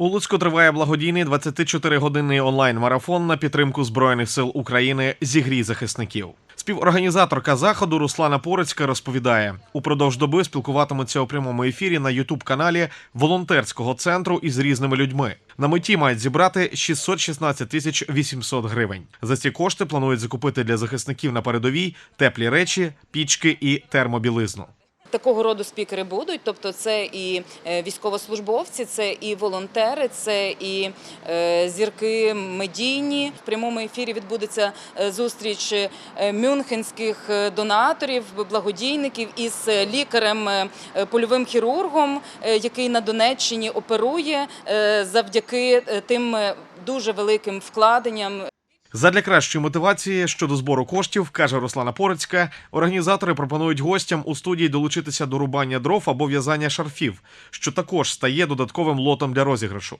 У Луцьку триває благодійний 24-годинний онлайн-марафон на підтримку Збройних сил України зігрій захисників. Співорганізаторка заходу Руслана Порицька розповідає: упродовж доби спілкуватимуться у прямому ефірі на Ютуб-каналі волонтерського центру із різними людьми. На меті мають зібрати 616 тисяч 800 гривень. За ці кошти планують закупити для захисників на передовій теплі речі, пічки і термобілизну. Такого роду спікери будуть, тобто це і е, військовослужбовці, це і волонтери, це і е, зірки медійні. В прямому ефірі відбудеться е, зустріч мюнхенських донаторів, благодійників із лікарем, польовим хірургом, який на Донеччині оперує завдяки тим дуже великим вкладенням Задля кращої мотивації щодо збору коштів, каже Руслана Порицька, організатори пропонують гостям у студії долучитися до рубання дров або в'язання шарфів, що також стає додатковим лотом для розіграшу.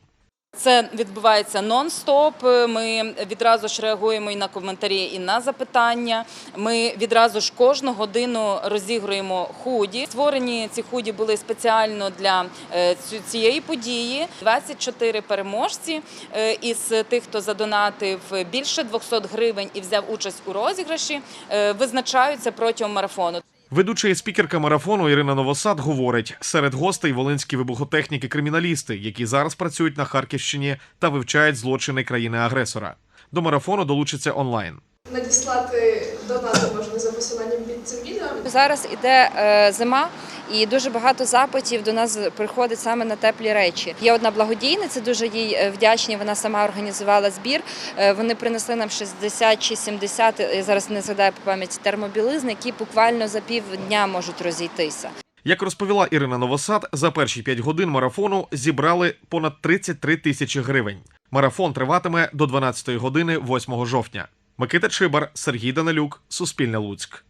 Це відбувається нон-стоп. Ми відразу ж реагуємо і на коментарі, і на запитання. Ми відразу ж кожну годину розігруємо худі. Створені ці худі були спеціально для е, цієї події. 24 переможці е, із тих, хто задонатив більше 200 гривень і взяв участь у розіграші, е, визначаються протягом марафону. Ведуча і спікерка марафону Ірина Новосад говорить: серед гостей волинські вибухотехніки-криміналісти, які зараз працюють на Харківщині та вивчають злочини країни-агресора. До марафону долучиться онлайн. Надіслати донати можна за посиланням під цим відео. Зараз іде е, зима, і дуже багато запитів до нас приходить саме на теплі речі. Є одна благодійниця, дуже їй е, вдячні. Вона сама організувала збір. Е, Вони принесли нам 60 чи 70, я зараз не згадаю по пам'яті термобілизни, які буквально за півдня можуть розійтися. Як розповіла Ірина Новосад, за перші 5 годин марафону зібрали понад 33 тисячі гривень. Марафон триватиме до 12 години 8 жовтня. Микита Чибар, Сергій Данилюк, Суспільне Луцьк.